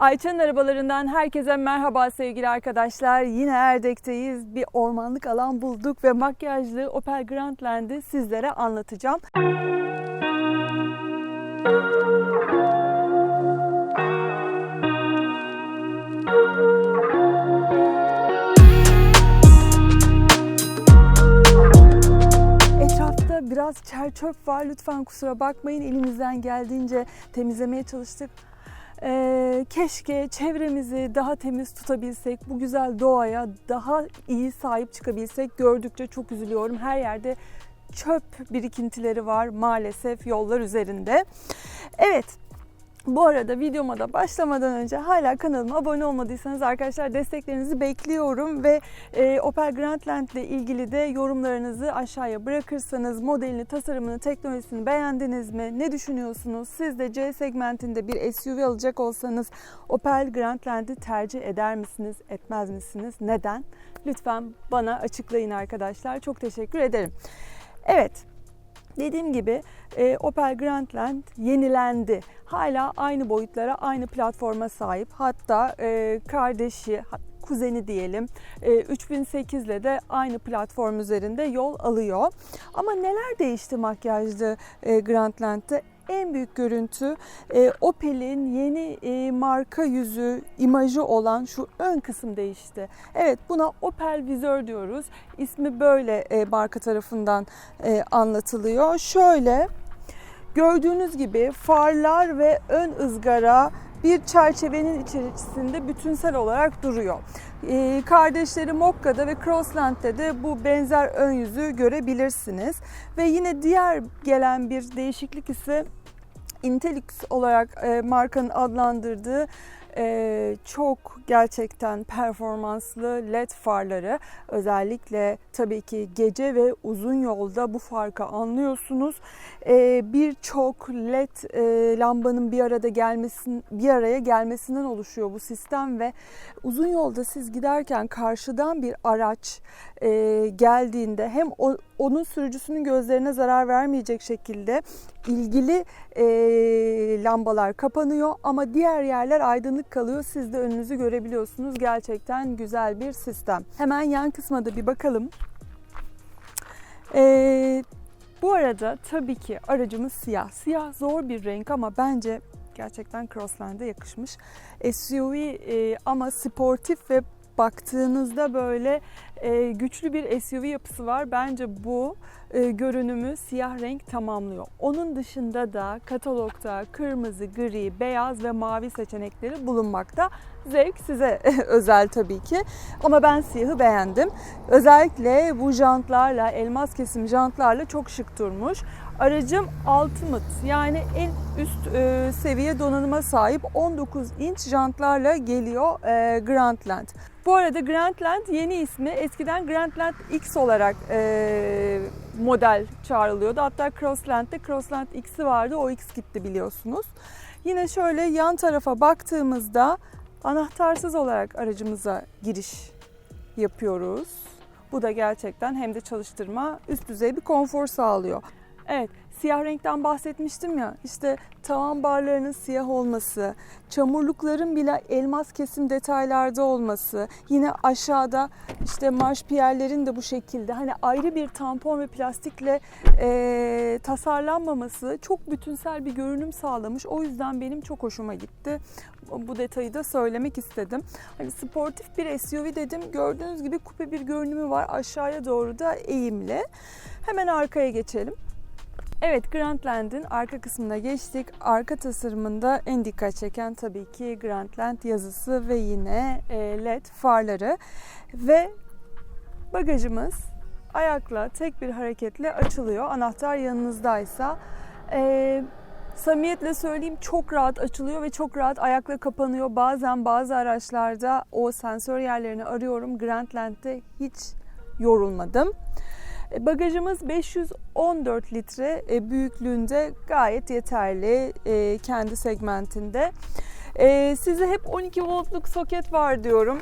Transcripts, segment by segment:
Ayça'nın arabalarından herkese merhaba sevgili arkadaşlar. Yine Erdek'teyiz. Bir ormanlık alan bulduk ve makyajlı Opel Grandland'i sizlere anlatacağım. Etrafta biraz çer çöp var. Lütfen kusura bakmayın. Elimizden geldiğince temizlemeye çalıştık. Ee, keşke çevremizi daha temiz tutabilsek, bu güzel doğaya daha iyi sahip çıkabilsek. Gördükçe çok üzülüyorum. Her yerde çöp birikintileri var maalesef yollar üzerinde. Evet, bu arada videoma da başlamadan önce hala kanalıma abone olmadıysanız arkadaşlar desteklerinizi bekliyorum ve e, Opel Grandland ile ilgili de yorumlarınızı aşağıya bırakırsanız modelini, tasarımını, teknolojisini beğendiniz mi? Ne düşünüyorsunuz? Siz de C segmentinde bir SUV alacak olsanız Opel Grandland'i tercih eder misiniz, etmez misiniz? Neden? Lütfen bana açıklayın arkadaşlar. Çok teşekkür ederim. Evet, Dediğim gibi e, Opel Grandland yenilendi. Hala aynı boyutlara, aynı platforma sahip. Hatta e, kardeşi, kuzeni diyelim e, 3008 ile de aynı platform üzerinde yol alıyor. Ama neler değişti makyajlı e, Grandland'de? En büyük görüntü e, Opel'in yeni e, marka yüzü, imajı olan şu ön kısım değişti. Evet buna Opel Vizör diyoruz. İsmi böyle e, marka tarafından e, anlatılıyor. Şöyle gördüğünüz gibi farlar ve ön ızgara bir çerçevenin içerisinde bütünsel olarak duruyor. Ee, kardeşleri Mokka'da ve Crossland'de de bu benzer ön yüzü görebilirsiniz. Ve yine diğer gelen bir değişiklik ise Intelix olarak e, markanın adlandırdığı e, çok gerçekten performanslı led farları özellikle tabii ki gece ve uzun yolda bu farkı anlıyorsunuz. E, Birçok led e, lambanın bir arada gelmesin bir araya gelmesinden oluşuyor bu sistem ve uzun yolda siz giderken karşıdan bir araç e, geldiğinde hem o, onun sürücüsünün gözlerine zarar vermeyecek şekilde ilgili e, lambalar kapanıyor ama diğer yerler aydınlık kalıyor. Siz de önünüzü görebiliyorsunuz. Gerçekten güzel bir sistem. Hemen yan kısma da bir bakalım. E, bu arada tabii ki aracımız siyah. Siyah zor bir renk ama bence gerçekten Crossland'e yakışmış. SUV e, ama sportif ve baktığınızda böyle e, güçlü bir SUV yapısı var. Bence bu e, görünümü siyah renk tamamlıyor. Onun dışında da katalogda kırmızı, gri, beyaz ve mavi seçenekleri bulunmakta. Zevk size özel tabii ki. Ama ben siyahı beğendim. Özellikle bu jantlarla, elmas kesim jantlarla çok şık durmuş. Aracım Ultimate yani en üst e, seviye donanıma sahip 19 inç jantlarla geliyor e, Grandland. Bu arada Grandland yeni ismi eskiden Grandland X olarak e, model çağrılıyordu. Hatta Crossland'de Crossland X'i vardı o X gitti biliyorsunuz. Yine şöyle yan tarafa baktığımızda anahtarsız olarak aracımıza giriş yapıyoruz. Bu da gerçekten hem de çalıştırma üst düzey bir konfor sağlıyor. Evet, siyah renkten bahsetmiştim ya. İşte tavan barlarının siyah olması, çamurlukların bile elmas kesim detaylarda olması, yine aşağıda işte marş piyerlerin de bu şekilde hani ayrı bir tampon ve plastikle e, tasarlanmaması çok bütünsel bir görünüm sağlamış. O yüzden benim çok hoşuma gitti. Bu detayı da söylemek istedim. Hani sportif bir SUV dedim. Gördüğünüz gibi kupe bir görünümü var. Aşağıya doğru da eğimli. Hemen arkaya geçelim. Evet Grandland'in arka kısmına geçtik. Arka tasarımında en dikkat çeken tabii ki Grandland yazısı ve yine e, led farları ve bagajımız ayakla tek bir hareketle açılıyor. Anahtar yanınızdaysa e, Samimiyetle söyleyeyim çok rahat açılıyor ve çok rahat ayakla kapanıyor. Bazen bazı araçlarda o sensör yerlerini arıyorum. Grandland'de hiç yorulmadım. E, bagajımız 514 litre e, büyüklüğünde gayet yeterli e, kendi segmentinde. Size hep 12 voltluk soket var diyorum.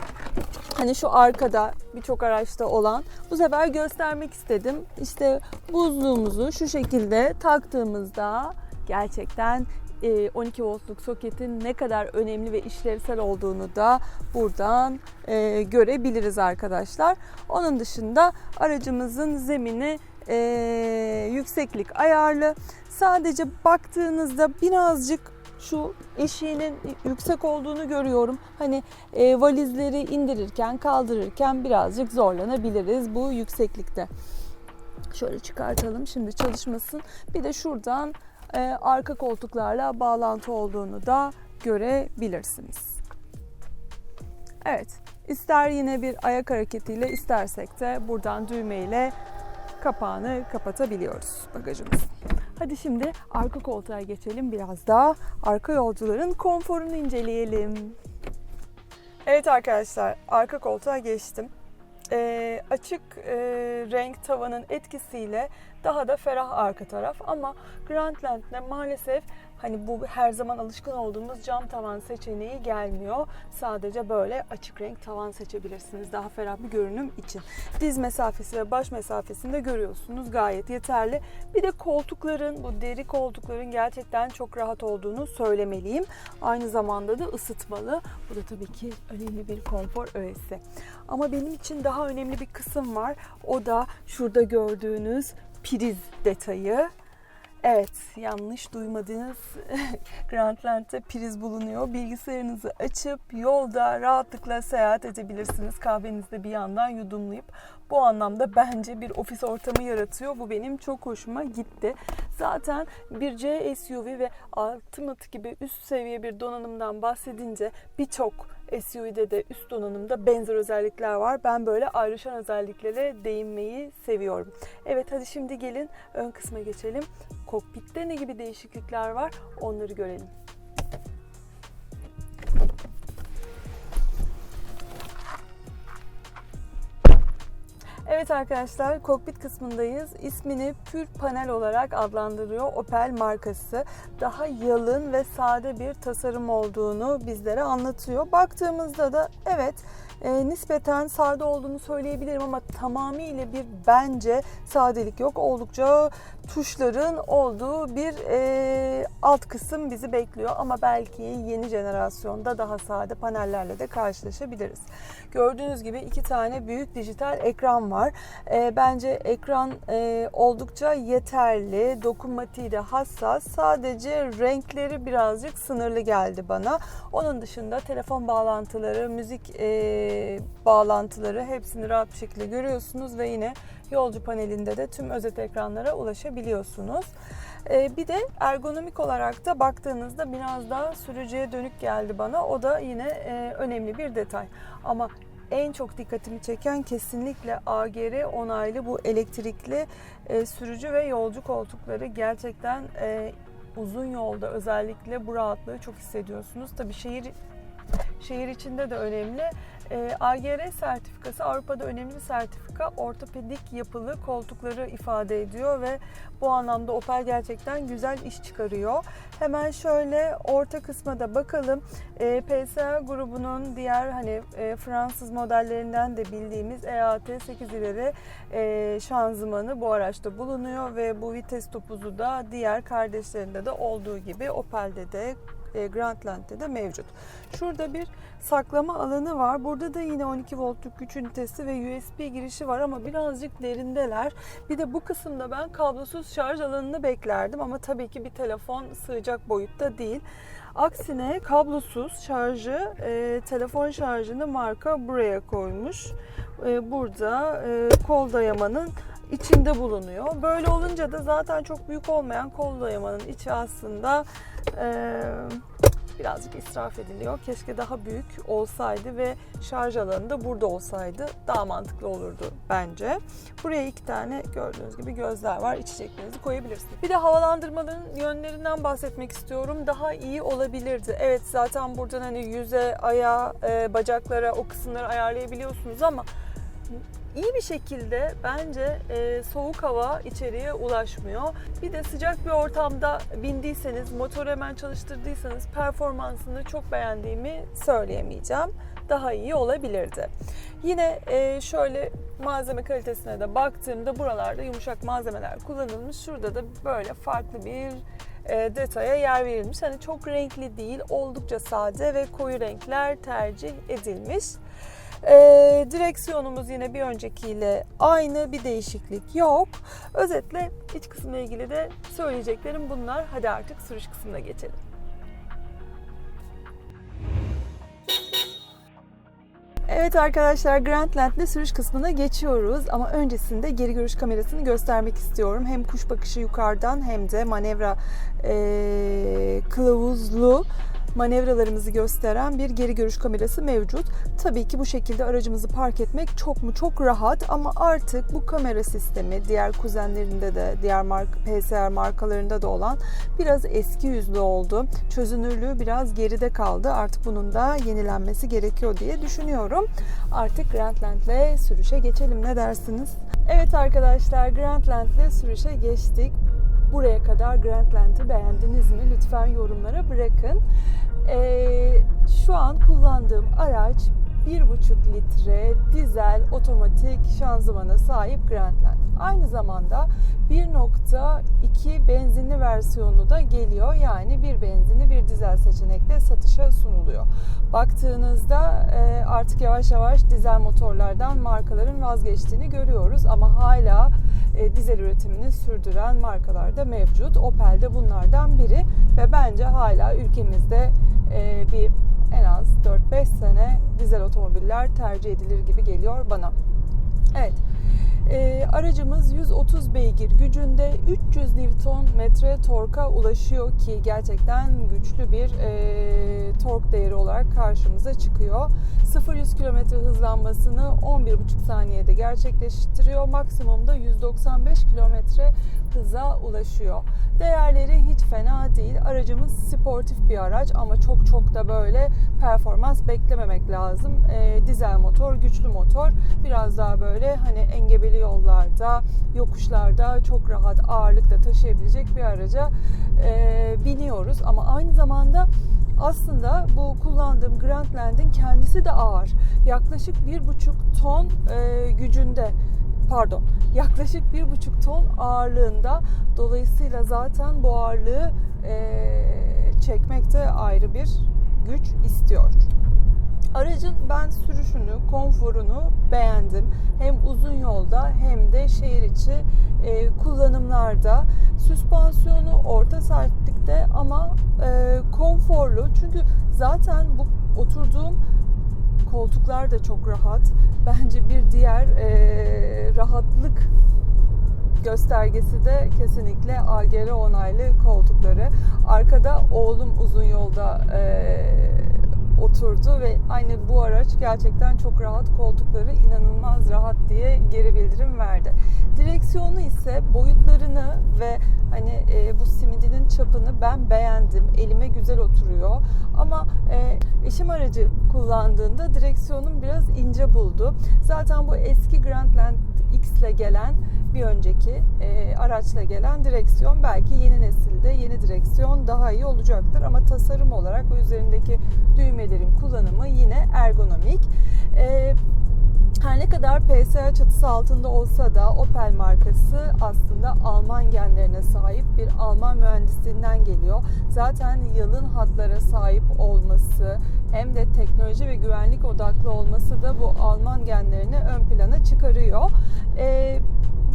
Hani şu arkada birçok araçta olan. Bu sefer göstermek istedim. İşte buzluğumuzu şu şekilde taktığımızda gerçekten e, 12 voltluk soketin ne kadar önemli ve işlevsel olduğunu da buradan e, görebiliriz arkadaşlar. Onun dışında aracımızın zemini e, yükseklik ayarlı. Sadece baktığınızda birazcık şu eşiğinin yüksek olduğunu görüyorum. Hani e, valizleri indirirken, kaldırırken birazcık zorlanabiliriz bu yükseklikte. Şöyle çıkartalım şimdi çalışmasın. Bir de şuradan e, arka koltuklarla bağlantı olduğunu da görebilirsiniz. Evet, ister yine bir ayak hareketiyle istersek de buradan düğmeyle kapağını kapatabiliyoruz bagajımızın. Hadi şimdi arka koltuğa geçelim biraz daha arka yolcuların konforunu inceleyelim. Evet arkadaşlar arka koltuğa geçtim. Ee, açık e, renk tavanın etkisiyle daha da ferah arka taraf. Ama Grandland'de maalesef hani bu her zaman alışkın olduğumuz cam tavan seçeneği gelmiyor. Sadece böyle açık renk tavan seçebilirsiniz daha ferah bir görünüm için. Diz mesafesi ve baş mesafesini de görüyorsunuz gayet yeterli. Bir de koltukların bu deri koltukların gerçekten çok rahat olduğunu söylemeliyim. Aynı zamanda da ısıtmalı. Bu da tabii ki önemli bir konfor öğesi. Ama benim için daha önemli bir kısım var. O da şurada gördüğünüz priz detayı. Evet, yanlış duymadınız. Grandland'de priz bulunuyor. Bilgisayarınızı açıp yolda rahatlıkla seyahat edebilirsiniz. Kahvenizi de bir yandan yudumlayıp. Bu anlamda bence bir ofis ortamı yaratıyor. Bu benim çok hoşuma gitti. Zaten bir C SUV ve Ultimate gibi üst seviye bir donanımdan bahsedince birçok SUV'de de üst donanımda benzer özellikler var. Ben böyle ayrışan özelliklere değinmeyi seviyorum. Evet hadi şimdi gelin ön kısma geçelim. Kokpitte ne gibi değişiklikler var onları görelim. Evet arkadaşlar kokpit kısmındayız. İsmini Pür Panel olarak adlandırıyor Opel markası. Daha yalın ve sade bir tasarım olduğunu bizlere anlatıyor. Baktığımızda da evet e, nispeten sade olduğunu söyleyebilirim ama tamamıyla bir bence sadelik yok. Oldukça tuşların olduğu bir e, alt kısım bizi bekliyor ama belki yeni jenerasyonda daha sade panellerle de karşılaşabiliriz. Gördüğünüz gibi iki tane büyük dijital ekran var. E, bence ekran e, oldukça yeterli, dokunmatiği de hassas. Sadece renkleri birazcık sınırlı geldi bana. Onun dışında telefon bağlantıları, müzik e, bağlantıları hepsini rahat bir şekilde görüyorsunuz ve yine yolcu panelinde de tüm özet ekranlara ulaşabiliyorsunuz. Ee, bir de ergonomik olarak da baktığınızda biraz daha sürücüye dönük geldi bana. O da yine e, önemli bir detay. Ama en çok dikkatimi çeken kesinlikle AGR onaylı bu elektrikli e, sürücü ve yolcu koltukları gerçekten e, uzun yolda özellikle bu rahatlığı çok hissediyorsunuz. Tabii şehir şehir içinde de önemli. E, AGR sertifikası Avrupa'da önemli bir sertifika. Ortopedik yapılı koltukları ifade ediyor ve bu anlamda Opel gerçekten güzel iş çıkarıyor. Hemen şöyle orta kısma da bakalım. E, PSA grubunun diğer hani e, Fransız modellerinden de bildiğimiz EAT 8 ileri e, şanzımanı bu araçta bulunuyor ve bu vites topuzu da diğer kardeşlerinde de olduğu gibi Opel'de de Grandland'de de mevcut. Şurada bir saklama alanı var. Burada da yine 12 voltluk güç ünitesi ve USB girişi var ama birazcık derindeler. Bir de bu kısımda ben kablosuz şarj alanını beklerdim ama tabii ki bir telefon sığacak boyutta değil. Aksine kablosuz şarjı, e, telefon şarjını marka buraya koymuş. E, burada e, kol dayamanın içinde bulunuyor. Böyle olunca da zaten çok büyük olmayan kol dayamanın içi aslında e, birazcık israf ediliyor. Keşke daha büyük olsaydı ve şarj alanı da burada olsaydı daha mantıklı olurdu bence. Buraya iki tane gördüğünüz gibi gözler var. İçeceklerinizi koyabilirsiniz. Bir de havalandırmanın yönlerinden bahsetmek istiyorum. Daha iyi olabilirdi. Evet zaten buradan hani yüze, aya, e, bacaklara o kısımları ayarlayabiliyorsunuz ama iyi bir şekilde bence e, soğuk hava içeriye ulaşmıyor. Bir de sıcak bir ortamda bindiyseniz, motoru hemen çalıştırdıysanız performansını çok beğendiğimi söyleyemeyeceğim. Daha iyi olabilirdi. Yine e, şöyle malzeme kalitesine de baktığımda buralarda yumuşak malzemeler kullanılmış. Şurada da böyle farklı bir e, detaya yer verilmiş. Hani çok renkli değil, oldukça sade ve koyu renkler tercih edilmiş. E, direksiyonumuz yine bir öncekiyle aynı, bir değişiklik yok. Özetle iç kısımla ilgili de söyleyeceklerim bunlar. Hadi artık sürüş kısmına geçelim. Evet arkadaşlar Grandland'de sürüş kısmına geçiyoruz ama öncesinde geri görüş kamerasını göstermek istiyorum. Hem kuş bakışı yukarıdan hem de manevra e, kılavuzlu manevralarımızı gösteren bir geri görüş kamerası mevcut. Tabii ki bu şekilde aracımızı park etmek çok mu çok rahat ama artık bu kamera sistemi diğer kuzenlerinde de diğer marka, PSR markalarında da olan biraz eski yüzlü oldu. Çözünürlüğü biraz geride kaldı. Artık bunun da yenilenmesi gerekiyor diye düşünüyorum. Artık Grandland'le sürüşe geçelim ne dersiniz? Evet arkadaşlar Grandland'le sürüşe geçtik. Buraya kadar Grandland'i beğendiniz mi? Lütfen yorumlara bırakın. Ee, şu an kullandığım araç 1,5 litre dizel otomatik şanzımana sahip Grandland. Aynı zamanda 1.2 benzinli versiyonu da geliyor. Yani bir benzinli bir dizel seçenekle satışa sunuluyor. Baktığınızda e, artık yavaş yavaş dizel motorlardan markaların vazgeçtiğini görüyoruz ama hala e, dizel üretimini sürdüren markalar da mevcut. Opel de bunlardan biri ve bence hala ülkemizde e, bir en az 4-5 sene dizel otomobiller tercih edilir gibi geliyor bana. Evet. E, aracımız 130 beygir gücünde 300 Nm torka ulaşıyor ki gerçekten güçlü bir e, tork değeri olarak karşımıza çıkıyor. 0-100 km hızlanmasını 11,5 saniyede gerçekleştiriyor. Maksimumda 195 km hıza ulaşıyor. Değerleri hiç fena değil. Aracımız sportif bir araç ama çok çok da böyle performans beklememek lazım. E, dizel motor, güçlü motor. Biraz daha böyle hani engebeli yollarda, yokuşlarda çok rahat ağırlıkla taşıyabilecek bir araca e, biniyoruz. Ama aynı zamanda aslında bu kullandığım Grandland'in kendisi de ağır. Yaklaşık bir buçuk ton e, gücünde pardon yaklaşık bir buçuk ton ağırlığında dolayısıyla zaten bu ağırlığı e, çekmekte ayrı bir güç istiyor. Aracın ben sürüşünü, konforunu beğendim. Hem uzun yolda hem de şehir içi e, kullanımlarda. Süspansiyonu orta sertlikte ama e, konforlu. Çünkü zaten bu oturduğum koltuklar da çok rahat. Bence bir diğer e, rahatlık göstergesi de kesinlikle AGR onaylı koltukları. Arkada oğlum uzun yolda e, oturdu ve aynı bu araç gerçekten çok rahat koltukları inanılmaz rahat diye geri bildirim verdi. Direksiyonu ise boyutlarını ve hani e, bu simidinin çapını ben beğendim. Elime güzel oturuyor. Ama e, eşim aracı kullandığında direksiyonum biraz ince buldu. Zaten bu eski Grandland X ile gelen bir önceki e, araçla gelen direksiyon belki yeni nesilde yeni direksiyon daha iyi olacaktır ama tasarım olarak üzerindeki düğmelerin kullanımı yine ergonomik. E, her ne kadar PSA çatısı altında olsa da Opel markası aslında Alman genlerine sahip bir Alman mühendisliğinden geliyor. Zaten yalın hatlara sahip olması hem de teknoloji ve güvenlik odaklı olması da bu Alman genlerini ön plana çıkarıyor. Ee,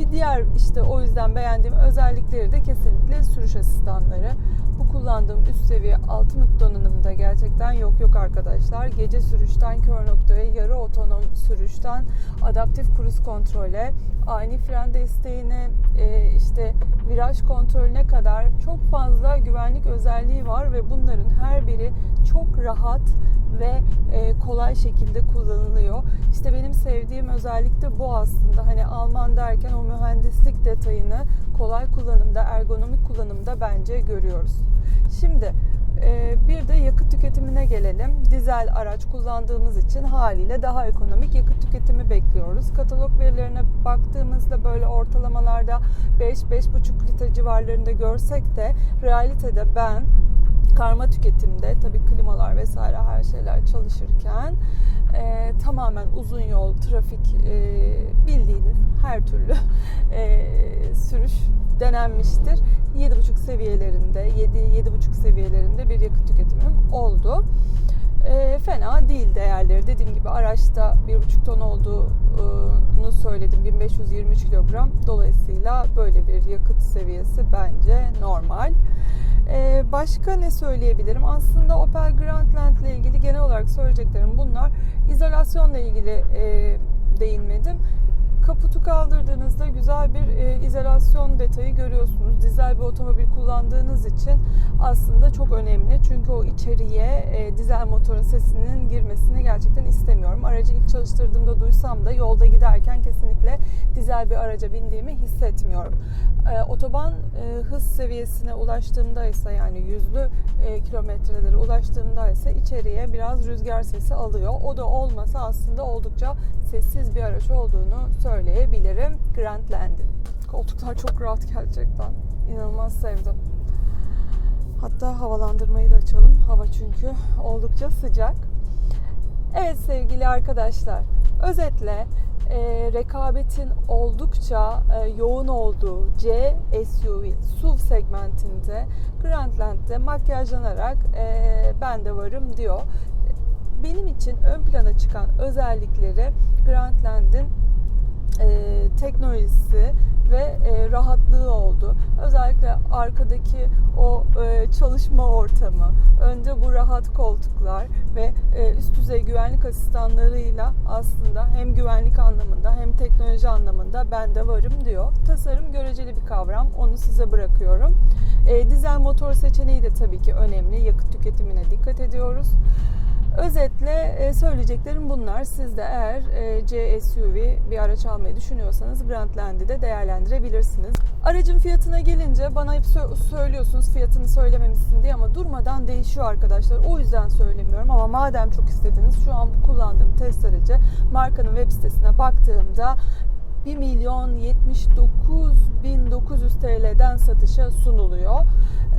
bir diğer işte o yüzden beğendiğim özellikleri de kesinlikle sürüş asistanları. Bu kullandığım üst seviye Ultimate donanımda gerçekten yok yok arkadaşlar. Gece sürüşten kör noktaya, yarı otonom sürüşten adaptif kruz kontrole, ani fren desteğine, e, işte viraj kontrolüne kadar çok fazla güvenlik özelliği var ve bunların her biri çok rahat ve e, kolay şekilde kullanılıyor. İşte benim sevdiğim özellik de bu aslında. Hani Alman derken o mühendislik detayını kolay kullanımda, ergonomik kullanımda bence görüyoruz. Şimdi Ee, bir de yakıt tüketimine gelelim. Dizel araç kullandığımız için haliyle daha ekonomik yakıt tüketimi bekliyoruz. Katalog verilerine baktığımızda böyle ortalamalarda 5-5,5 litre civarlarında görsek de realitede ben karma tüketimde tabii klimalar vesaire her şeyler çalışırken e, tamamen uzun yol trafik e, bildiğiniz her türlü e, sürüş denenmiştir. 7,5 seviyelerinde 7-7,5 seviyelerinde bir yakıt tüketimim oldu. E, fena değil değerleri. Dediğim gibi araçta 1,5 ton olduğunu söyledim. 1523 kilogram. Dolayısıyla böyle bir yakıt seviyesi bence normal. Ee, başka ne söyleyebilirim? Aslında Opel Grandland ile ilgili genel olarak söyleyeceklerim bunlar. İzolasyonla ilgili e, değinmedim. Kaputu kaldırdığınızda güzel bir e, izolasyon detayı görüyorsunuz. Dizel bir otomobil kullandığınız için aslında çok önemli. Çünkü o içeriye e, dizel motorun sesinin girmesini gerçekten istemiyorum. Aracı ilk çalıştırdığımda duysam da yolda giderken kesinlikle dizel bir araca bindiğimi hissetmiyorum. E, otoban e, hız seviyesine ulaştığımda ise yani yüzlü e, kilometrelere ulaştığımda ise içeriye biraz rüzgar sesi alıyor. O da olmasa aslında oldukça sessiz bir araç olduğunu söyleyebilirim. Grandland'in. Koltuklar çok rahat gerçekten. İnanılmaz sevdim. Hatta havalandırmayı da açalım. Hava çünkü oldukça sıcak. Evet sevgili arkadaşlar. Özetle e, rekabetin oldukça e, yoğun olduğu C SUV SUV segmentinde Grandland'de makyajlanarak e, ben de varım diyor. Benim için ön plana çıkan özellikleri Grandland'in e, teknolojisi ve e, rahatlığı oldu. Özellikle arkadaki o e, çalışma ortamı, önde bu rahat koltuklar ve e, üst düzey güvenlik asistanlarıyla aslında hem güvenlik anlamında hem teknoloji anlamında ben de varım diyor. Tasarım göreceli bir kavram. Onu size bırakıyorum. E, dizel motor seçeneği de tabii ki önemli. Yakıt tüketimine dikkat ediyoruz. Özetle e, söyleyeceklerim bunlar. Siz de eğer e, C SUV bir araç almayı düşünüyorsanız Grandland'i de değerlendirebilirsiniz. Aracın fiyatına gelince bana hep söylüyorsunuz fiyatını söylememişsin diye ama durmadan değişiyor arkadaşlar. O yüzden söylemiyorum ama madem çok istediniz şu an kullandığım test aracı markanın web sitesine baktığımda 1 milyon 79 bin 900 TL'den satışa sunuluyor.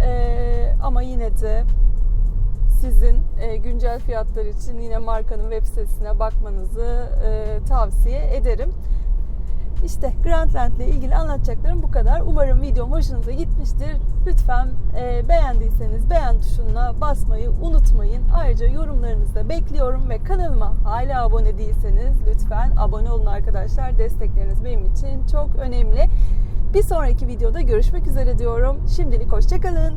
Ee, ama yine de sizin e, güncel fiyatlar için yine markanın web sitesine bakmanızı e, tavsiye ederim. İşte Grandland ile ilgili anlatacaklarım bu kadar. Umarım videom hoşunuza gitmiştir. Lütfen e, beğendiyseniz beğen tuşuna basmayı unutmayın. Ayrıca yorumlarınızı da bekliyorum ve kanalıma hala abone değilseniz lütfen abone olun arkadaşlar. Destekleriniz benim için çok önemli. Bir sonraki videoda görüşmek üzere diyorum. Şimdilik hoşçakalın.